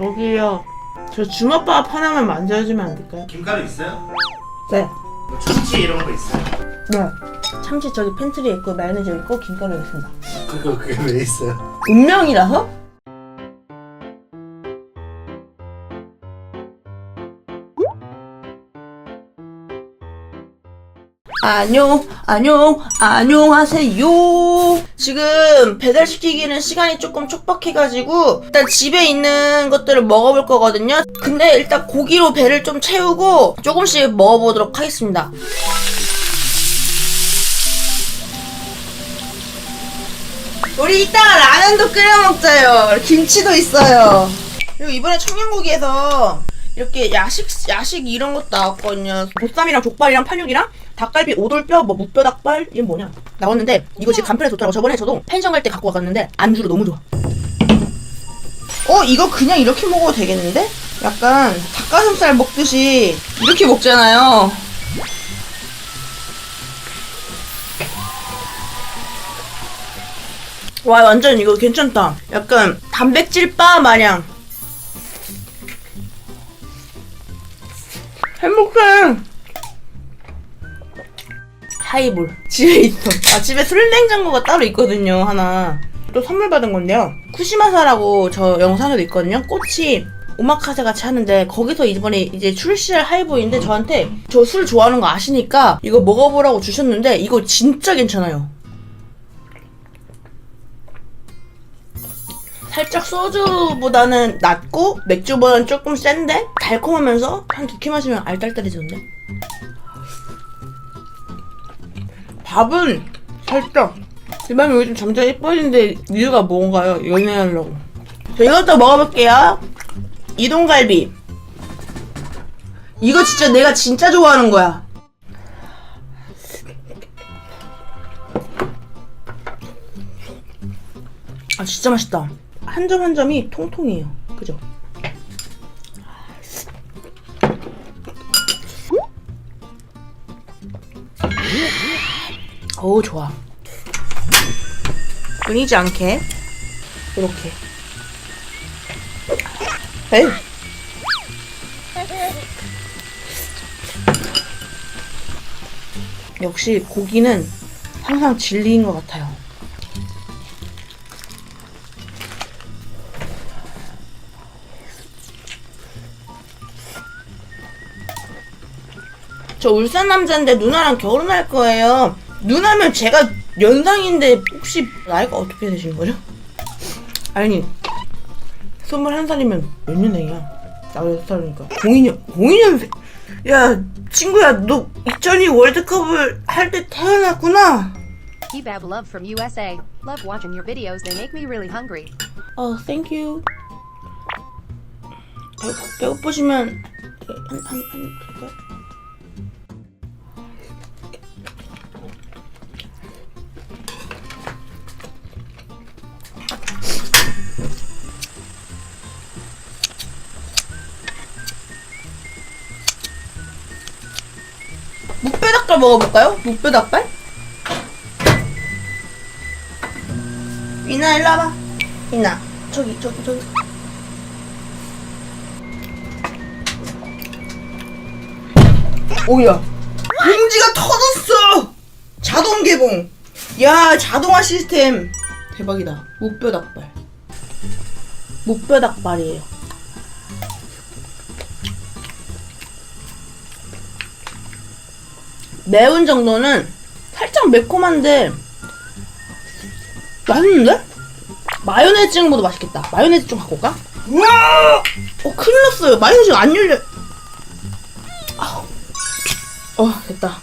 저기요. 저 주먹밥 하나만 만져주면 안 될까요? 김가루 있어요? 네. 뭐 참치 이런 거 있어요? 네. 참치 저기 팬트리에 있고 마요네즈 있고 김가루 있습니다. 그거 그게 왜 있어요? 운명이라서? 안녕, 안녕, 안녕하세요. 지금 배달시키기는 시간이 조금 촉박해가지고, 일단 집에 있는 것들을 먹어볼 거거든요. 근데 일단 고기로 배를 좀 채우고, 조금씩 먹어보도록 하겠습니다. 우리 이따가 라면도 끓여 먹자요. 김치도 있어요. 그리고 이번에 청양고기에서 이렇게 야식 야식 이런 것도 나왔거든요. 보쌈이랑 족발이랑 팔육이랑 닭갈비 오돌뼈 뭐 무뼈 닭발 이게 뭐냐 나왔는데 이거 지금 간편해 좋더라고. 저번에 저도 펜션 갈 때 갖고 왔었는데 안주로 너무 좋아. 어 이거 그냥 이렇게 먹어도 되겠는데? 약간 닭가슴살 먹듯이 이렇게 먹잖아요. 와 완전 이거 괜찮다. 약간 단백질 바 마냥. 행복해. 하이볼 집에 있어. 아 집에 술냉장고가 따로 있거든요 하나. 또 선물 받은 건데요. 쿠시마사라고 저 영상에도 있거든요. 꽃이 오마카세 같이 하는데 거기서 이번에 이제 출시할 하이볼인데 저한테 저 술 좋아하는 거 아시니까 이거 먹어보라고 주셨는데 이거 진짜 괜찮아요. 살짝 소주보다는 낮고 맥주보다는 조금 센데 달콤하면서 한두캔 마시면 알딸딸해지는데 밥은 살짝 이 밤이 요즘 점점 예뻐지는데 이유가 뭔가요? 연애하려고. 자, 이것도 먹어볼게요. 이동갈비. 이거 진짜 내가 진짜 좋아하는 거야. 아 진짜 맛있다 한 점 한 점이 통통해요. 그죠? 어우 좋아. 끊이지 않게. 이렇게. 에이 역시 고기는 항상 진리인 것 같아요 저 울산 남자인데 누나랑 결혼할 거예요. 누나면 제가 연상인데 혹시 나이가 어떻게 되신 거죠? 아니, 21살이면 몇 년생이야? 나 6살이니까. 02년, 02년생! 야, 친구야, 너 2002 월드컵을 할 때 태어났구나? Kebab love from USA. Love watching your videos, they make me really hungry. 어, 땡큐. 배고, 배고프시면, 한, 한, 한, 먹어볼까요? 무뼈닭발? 이나 일로 와봐. 이나. 저기 저기 저기. 오야. 봉지가 터졌어! 자동 개봉. 야 자동화 시스템. 대박이다. 무뼈 닭발. 무뼈 닭발이에요 매운 정도는 살짝 매콤한데 맛있는데? 마요네즈 찍은 것도 맛있겠다. 마요네즈 좀 갖고 올까? 우와! 어, 큰일 났어요. 마요네즈가 안 열려. 아우. 어, 됐다.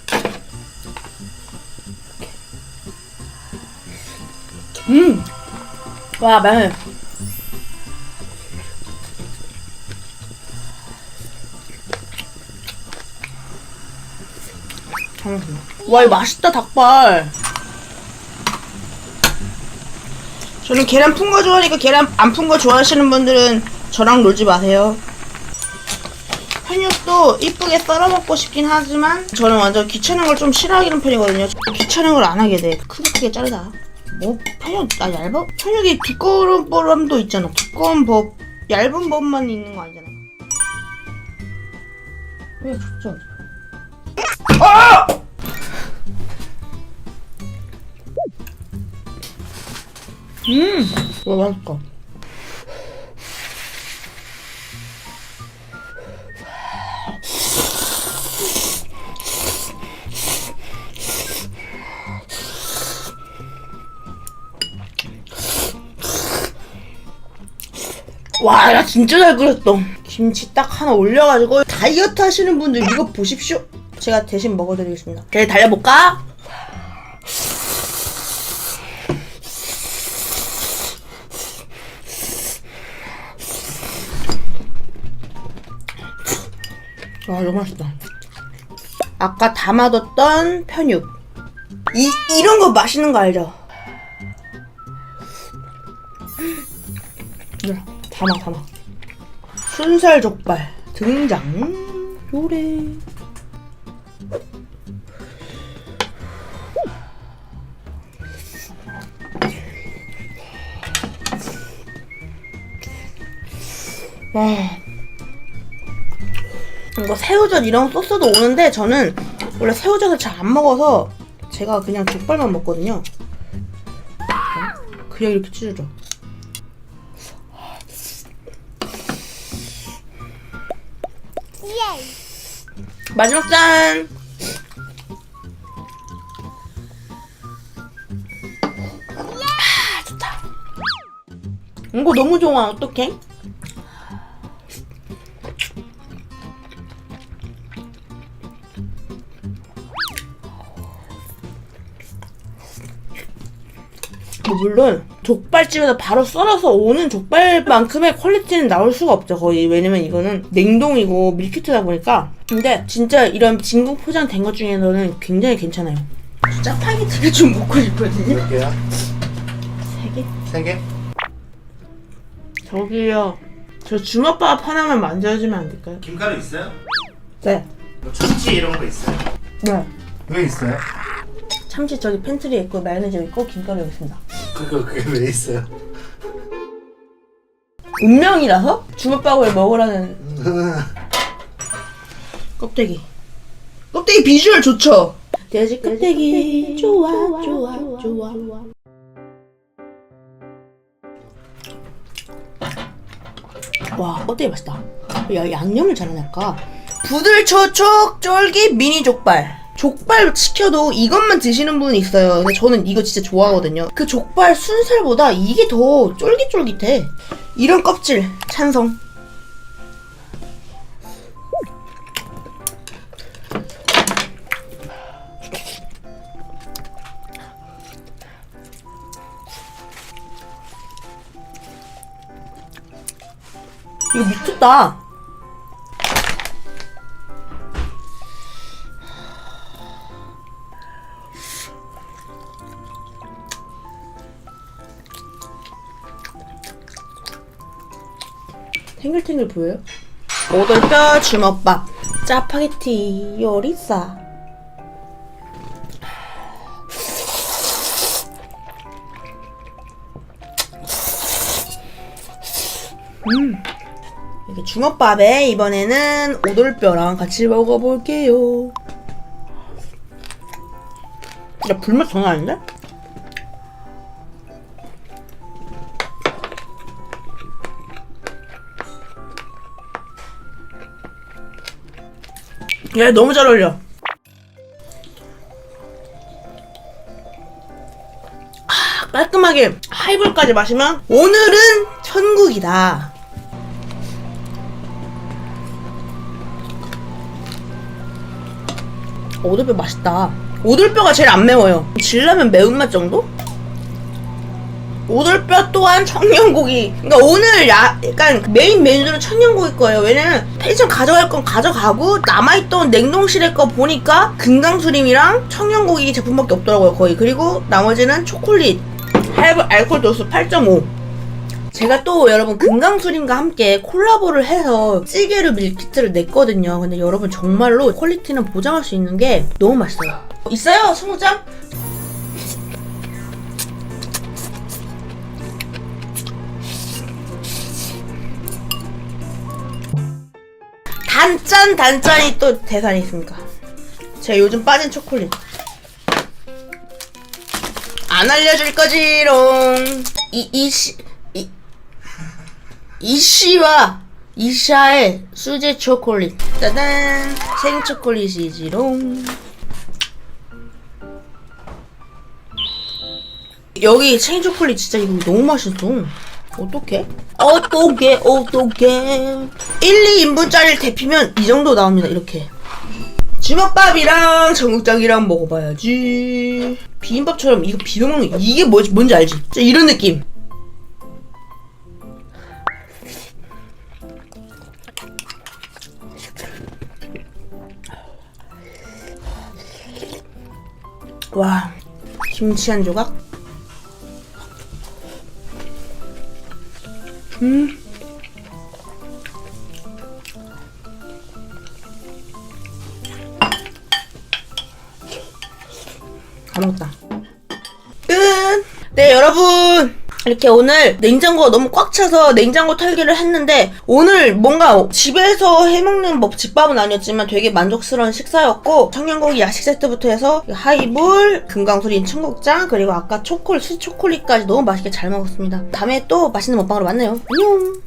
음! 와, 마요네즈. 와, 이거 맛있다, 닭발. 저는 계란 푼 거 좋아하니까 계란 안 푼 거 좋아하시는 분들은 저랑 놀지 마세요. 편육도 이쁘게 썰어 먹고 싶긴 하지만 저는 완전 귀찮은 걸 좀 싫어하는 편이거든요. 귀찮은 걸 안 하게 돼. 크게 크게 자르다. 뭐 편육 아 얇아? 편육이 두꺼운 보람도 있잖아. 두꺼운 법 얇은 법만 있는 거 아니잖아. 왜 좋죠? 아! 음, 와 맛있다. 와, 나 진짜 잘 끓였어. 김치 딱 하나 올려가지고 다이어트 하시는 분들 이거 보십시오. 제가 대신 먹어드리겠습니다. 그래, 달려볼까? 와, 너무 맛있다. 아까 담아뒀던 편육. 이, 이런 거 맛있는 거 알죠? 네, 담아 담아 순살 족발 등장 요래 와 이거 새우젓 이런 소스도 오는데 저는 원래 새우젓을 잘 안 먹어서 제가 그냥 족발만 먹거든요 그냥 이렇게 찢어져 마지막 짠! 아, 좋다. 이거 너무 좋아. 어떡해? 물론 족발집에서 바로 썰어서 오는 족발만큼의 퀄리티는 나올 수가 없죠 거의 왜냐면 이거는 냉동이고 밀키트다 보니까 근데 진짜 이런 진공 포장된 것 중에서는 굉장히 괜찮아요 짜파게티를 좀 먹고 싶거든요 몇 개야? 세 개? 세 개? 저기요 저 주먹밥 하나만 만들어주면 안 될까요? 김가루 있어요? 네 뭐 참치 이런 거 있어요? 네. 왜 있어요? 참치 저기 팬트리에 있고 마요네즈 있고 김가루 여기 있습니다 그거 그게 왜 있어요? 운명이라서 주먹밥을 먹으라는 껍데기. 껍데기 비주얼 좋죠? 돼지 껍데기 좋아 좋아 좋아. 와 껍데기 맛있다. 야 양념을 잘해낼까? 부들초촉 쫄깃 미니 족발. 족발 시켜도 이것만 드시는 분이 있어요. 근데 저는 이거 진짜 좋아하거든요. 그 족발 순살보다 이게 더 쫄깃쫄깃해. 이런 껍질 찬성. 이거 미쳤다. 탱글탱글 보여요? 오돌뼈 주먹밥 짜파게티 요리사 음 이렇게 주먹밥에 이번에는 오돌뼈랑 같이 먹어볼게요 야 불맛 장난 아닌데? 야 너무 잘 어울려. 아, 깔끔하게 하이볼까지 마시면 오늘은 천국이다. 오돌뼈 맛있다. 오돌뼈가 제일 안 매워요. 질라면 매운맛 정도? 오돌뼈 또한 청양고기. 그러니까 오늘 야, 약간 메인 메뉴는 청양고기 거예요. 왜냐면 편의점 가져갈 건 가져가고 남아있던 냉동실에 거 보니까 금강수림이랑 청양고기 제품밖에 없더라고요 거의. 그리고 나머지는 초콜릿, 할브 알코올 도수 8.5. 제가 또 여러분 금강수림과 함께 콜라보를 해서 찌개를 밀키트를 냈거든요. 근데 여러분 정말로 퀄리티는 보장할 수 있는 게 너무 맛있어요. 있어요, 청국장? 단짠 단짠이 또 대산이 있습니까? 제가 요즘 빠진 초콜릿. 안 알려줄 거지롱. 이 이시 이 이시와 이샤의 수제 초콜릿. 짜잔 생 초콜릿이지롱. 여기 생 초콜릿 진짜 이거 너무 맛있어. 어떡해? 어떡해, 어떡해. 1, 2인분짜리를 데피면 이 정도 나옵니다, 이렇게. 주먹밥이랑 전국장이랑 먹어봐야지. 비빔밥처럼 이거 비벼 먹는 게 이게 뭐지, 뭔지 알지? 진짜 이런 느낌. 와, 김치 한 조각? 다 먹었다. 끝! 네, 여러분! 이렇게 오늘 냉장고가 너무 꽉 차서 냉장고 털기를 했는데 오늘 뭔가 집에서 해먹는 뭐 집밥은 아니었지만 되게 만족스러운 식사였고 청양고기 야식 세트부터 해서 하이볼, 금강수린 청국장 그리고 아까 초콜, 수초콜릿까지 너무 맛있게 잘 먹었습니다. 다음에 또 맛있는 먹방으로 만나요. 안녕!